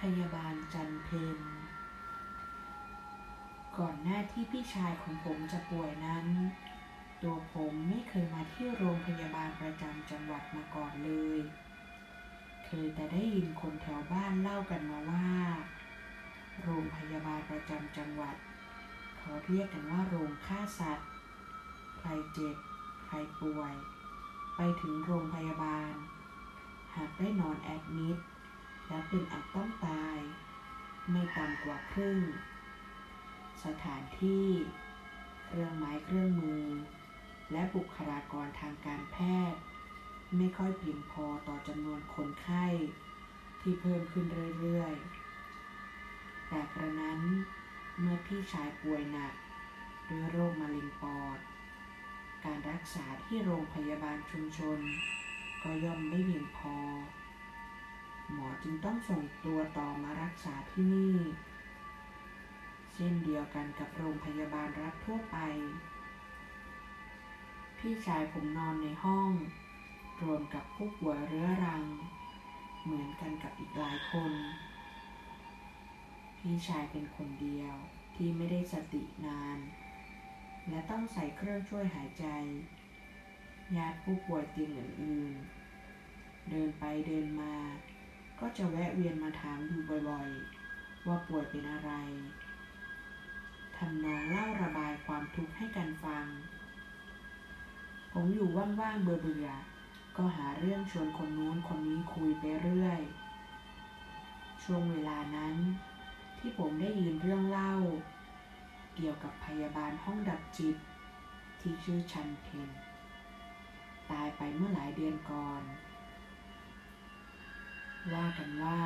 พยาบาลจันเพนก่อนหน้าที่พี่ชายของผมจะป่วยนั้น ตัวผมไม่เคยมาที่โรงพยาบาลประจำจังหวัดมาก่อนเลย เคยแต่ได้ยินคนแถวบ้านเล่ากันมาว่า โรงพยาบาลประจำจังหวัด เขาเรียกกันว่าโรงฆ่าสัตว์ ใครเจ็บ ใครป่วย ไปถึงโรงพยาบาล หากได้นอนแอดมิด และเป็นอันต้องตาย ไม่ต่ำกว่าครึ่ง สถานที่ เครื่องไม้เครื่องมือ และบุคลากรทางการแพทย์ ไม่ค่อยเพียงพอต่อจำนวนคนไข้ ที่เพิ่มขึ้นเรื่อยๆ แต่กระนั้นเมื่อพี่ชายป่วยหนักด้วยโรคมะเร็งปอด การรักษาที่โรงพยาบาลชุมชน ก็ย่อมไม่เพียงพอ หมอจึงต้องส่งตัวต่อมารักษาที่นี่ เช่นเดียวกันกับโรงพยาบาลรัฐทั่วไป พี่ชายผมนอนในห้อง รวมกับผู้ป่วยเรื้อรัง เหมือนกันกับอีกหลายคน พี่ชายเป็นคนเดียวที่ไม่ได้สตินาน และต้องใส่เครื่องช่วยหายใจญาติผู้ป่วยเตียงอื่นๆเดินไปเดินมา ก็จะแวะเวียนมาถามอยู่บ่อยๆ ว่าป่วยเป็นอะไรทำนองเล่าระบายความทุกข์ให้กันฟัง ผมอยู่ว่างๆเบื่อๆ ก็หาเรื่องชวนคนนู้นคนนี้คุยไปเรื่อย ช่วงเวลานั้น ที่ผมได้ยินเรื่องเล่า เกี่ยวกับพยาบาลห้องดับจิต ที่ชื่อชันเพนตายไปเมื่อหลายเดือนก่อน ว่ากันว่า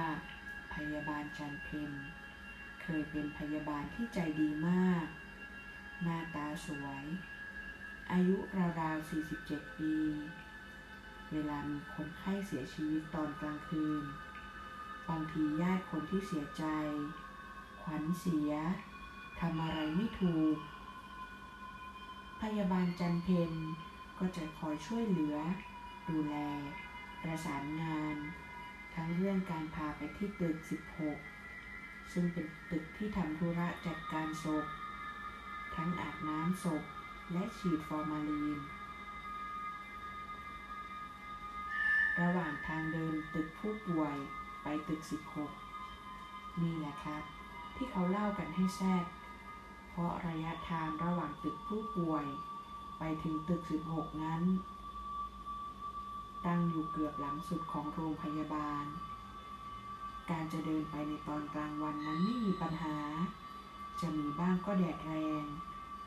พยาบาลชันเพนเคยเป็นพยาบาลที่ใจดีมาก หน้าตาสวย อายุราวๆ 47 ปี เวลามีคนไข้เสียชีวิตตอนกลางคืน บางทีญาติคนที่เสียใจ ขวัญเสียทำอะไรไม่ถูก พยาบาลจันเพนก็จะคอยช่วยเหลือ ดูแล ประสานงาน ทั้งเรื่องการพาไปที่ตึก 16 ซึ่งเป็นตึกที่ทำธุระจัดการศพ ทั้งอาบน้ำศพและฉีดฟอร์มาลีน ระหว่างทางเดินตึกผู้ป่วยไปตึก 16 นี่แหละครับ ที่เขาเล่ากันให้แทรกเพราะระยะทางระหว่างตึกผู้ป่วย ไปถึงตึก 16 นั้น ตั้งอยู่เกือบหลังสุดของโรงพยาบาล การจะเดินไปในตอนกลางวันนั้นไม่มีปัญหา จะมีบ้างก็แดดแรง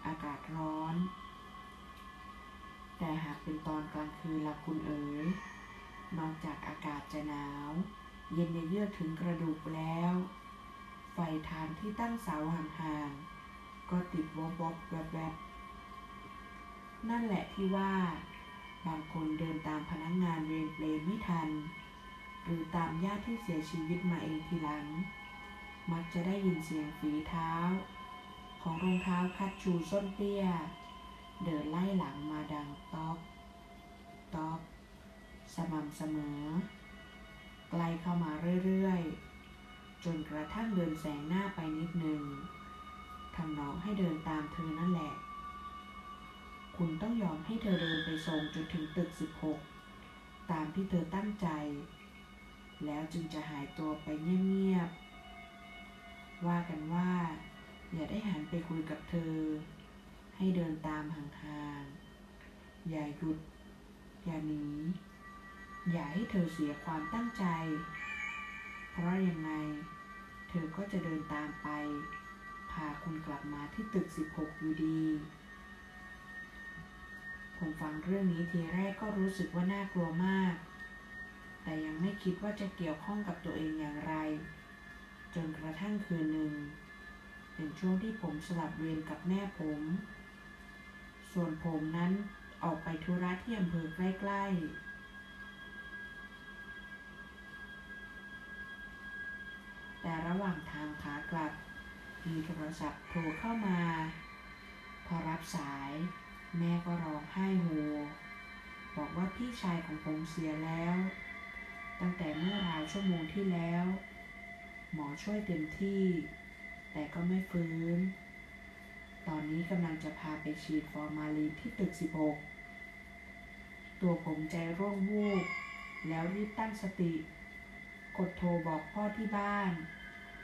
อากาศร้อน แต่หากเป็นตอนกลางคืนละคุณเอ๋ย นอกจากอากาศจะหนาว เย็นในเยือกถึงกระดูกแล้ว ไฟทางที่ตั้งเสาห่างๆ ก็ติดวอบวบแวบแวบนั่นแหละที่ว่า บางคนเดินตามพนักงงานเวรเปลไม่ทัน หรือตามญาติที่เสียชีวิตมาเองทีหลัง มักจะได้ยินเสียงฝีเท้า ของรองเท้าคัดชูส้นเตี้ย เดินไล่หลังมาดังต๊อกต๊อกสม่ำเสมอ ไกลเข้ามาเรื่อยๆ จนกระทั่งเดินแสงหน้าไปนิดหนึ่งทำน้องให้เดินตามเธอนั่นแหละ คุณต้องยอมให้เธอเดินไปส่งจนถึงตึก 16 ตามที่เธอตั้งใจ แล้วจึงจะหายตัวไปเงียบๆ ว่ากันว่า อย่าได้หันไปคุยกับเธอ ให้เดินตามห่างๆ อย่าหยุด อย่าหนี อย่าให้เธอเสียความตั้งใจ เพราะยังไง เธอก็จะเดินตามไป พาคุณกลับมาที่ตึก 16 อยู่ดี ผมฟังเรื่องนี้ทีแรกก็รู้สึกว่าน่ากลัวมาก แต่ยังไม่คิดว่าจะเกี่ยวข้องกับตัวเองอย่างไร จนกระทั่งคืนหนึ่ง เป็นช่วงที่ผมสลับเวรกับแม่ผม ส่วนผมนั้นออกไปธุระที่อำเภอใกล้ๆแต่ระหว่างทางขากลับ มีโทรศัพท์โทรเข้ามา พอรับสาย แม่ก็ร้องไห้โฮบอกว่าพี่ชายของผมเสียแล้ว ตั้งแต่เมื่อราวชั่วโมงที่แล้ว หมอช่วยเต็มที่ แต่ก็ไม่ฟื้น ตอนนี้กำลังจะพาไปฉีดฟอร์มาลีนที่ตึก 16 ตัวผมใจร่วงวูบแล้วรีบตั้งสติ กดโทรบอกพ่อที่บ้าน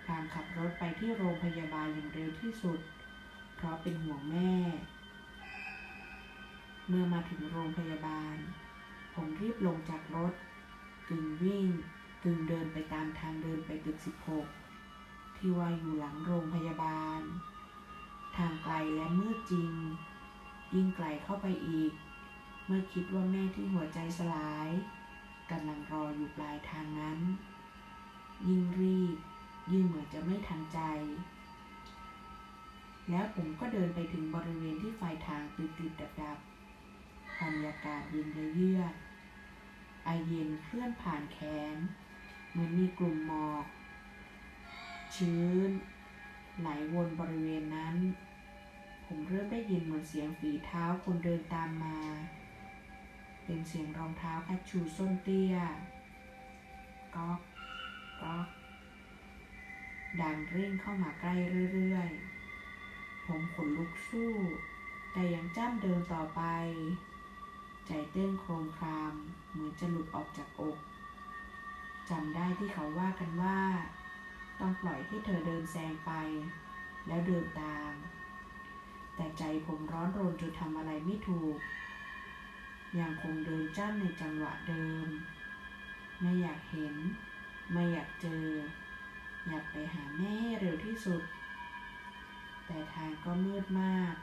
พางขับรถไปที่โรงพยาบาลอย่างเร็วที่สุด เพราะเป็นห่วงแม่ เมื่อมาถึงโรงพยาบาล ผมรีบลงจากรถ กึ่งวิ่ง กึ่งเดินไปตามทางเดินไปตึก 16 ที่ว่าอยู่หลังโรงพยาบาล ทางไกลและมืดจริง ยิ่งไกลเข้าไปอีก เมื่อคิดว่าแม่ที่หัวใจสลายกำลังรออยู่ปลายทางนั้น ยิ่งรีบ ยิ่งเหมือนจะไม่ทันใจ แล้วผมก็เดินไปถึงบริเวณที่ไฟทาง ยากาศเย็นเยือไอเย็นเคลื่อนผ่านแขน เหมือนมีกลุ่มหมอก ชื้น ไหลวนบริเวณนั้น ผมเริ่มได้ยินเหมือนเสียงฝีเท้าคนเดินตามมา เป็นเสียงรองเท้าคัชชูส้นเตี้ยก๊อกก๊อกดังเร่งเข้ามาใกล้เรื่อยๆ ผมขนลุกสู้ แต่ยังจ้ำเดินต่อไป ใจเต้นโครมคราม เหมือนจะหลุดออกจากอกจำได้ที่เขาว่ากันว่า ต้องปล่อยให้เธอเดินแซงไป แล้วเดินตาม แต่ใจผมร้อนรนจนทำอะไรไม่ถูก ยังคงเดินจ้ำในจังหวะเดิม ไม่อยากเห็น ไม่อยากเจอ อยากไปหาแม่ให้เร็วที่สุด แต่ทางก็มืดมาก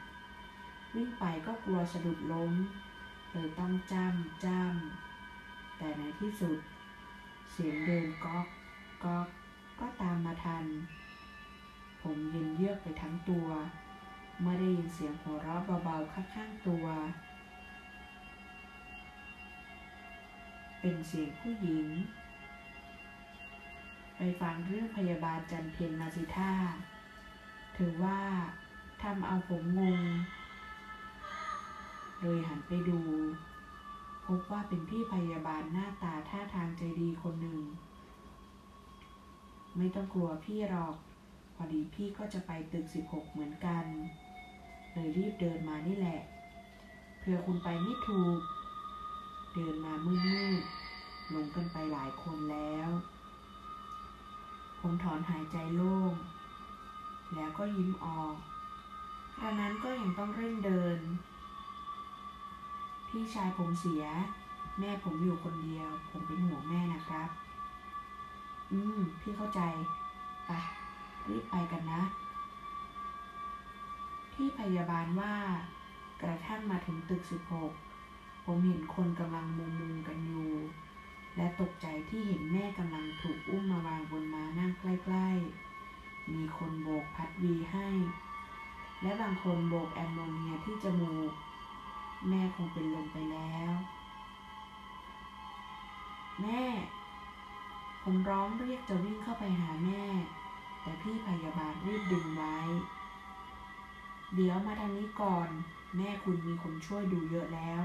วิ่งไปก็กลัวสะดุดล้ม เลยต้องจ้ำจ้ำแต่ในที่สุด เสียงเดินก๊อกก๊อกก็ตามมาทัน ผมเย็นเยือกไปทั้งตัว เมื่อได้ยินเสียงหัวเราะเบาๆข้างๆตัว เป็นเสียงผู้หญิง ไปฟังเรื่องพยาบาลจันเพ็ญมาสิท่า ถือว่าทำเอาผมงง เลยหันไปดู พบว่าเป็นพี่พยาบาลหน้าตาท่าทางใจดีคนหนึ่ง ไม่ต้องกลัวพี่หรอก พอดีพี่ก็จะไปตึก 16 เหมือนกัน เลยรีบเดินมานี่แหละเผื่อคุณไปไม่ถูก เดินมามืดๆลงกันไปหลายคนแล้ว ผมถอนหายใจโล่ง แล้วก็ยิ้มออกกระนั้นก็ยังต้องเร่งเดิน พี่ชายผมเสีย แม่ผมอยู่คนเดียว ผมเป็นห่วงแม่นะครับ อืม พี่เข้าใจไปรีบไปกันนะพี่พยาบาลว่า กระทั่งมาถึงตึก 16 ผมเห็นคนกำลังมุงมุงกันอยู่ และตกใจที่เห็นแม่กำลังถูกอุ้มมาวางบนม้านั่งใกล้ๆ มีคนโบกพัดวีให้ และบางคนโบกแอมโมเนียที่จมูก แม่คงเป็นลมไปแล้ว แม่ ผมร้องเรียกจะวิ่งเข้าไปหาแม่ แต่พี่พยาบาลรีบดึงไว้ เดี๋ยวมาทางนี้ก่อน แม่คุณมีคนช่วยดูเยอะแล้ว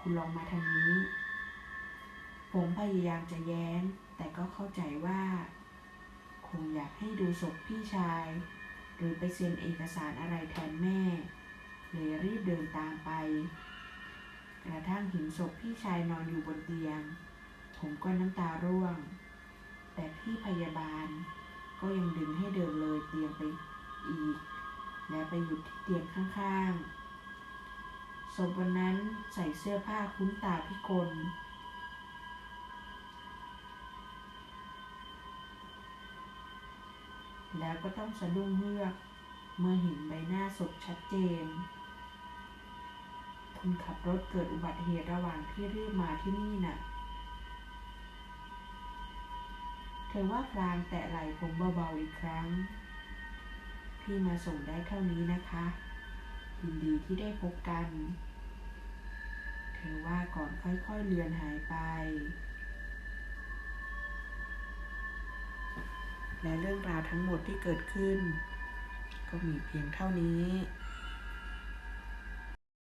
คุณลองมาทางนี้ ผมพยายามจะแย้ง แต่ก็เข้าใจว่า คงอยากให้ดูศพพี่ชาย หรือไปเซ็นเอกสารอะไรแทนแม่ เลยรีบเดินตามไป กระทั่งเห็นศพพี่ชายนอนอยู่บนเตียง ผมก็น้ำตาร่วง แต่พี่พยาบาลก็ยังดึงให้เดินเลยเตียงไปอีก และไปหยุดที่เตียงข้างๆศพวันนั้นใส่เสื้อผ้าคุ้นตาพิกลแล้วก็ต้องสะดุ้งเฮือก เมื่อเห็นใบหน้าศพชัดเจน คุณขับรถเกิดอุบัติเหตุระหว่างที่รีบมาที่นี่น่ะ เธอว่าพลางแตะไหล่ผมเบาๆอีกครั้ง พี่มาส่งได้เท่านี้นะคะยินดีที่ได้พบกัน เธอว่าก่อนค่อยๆเลือนหายไป และเรื่องราวทั้งหมดที่เกิดขึ้น ก็มีเพียงเท่านี้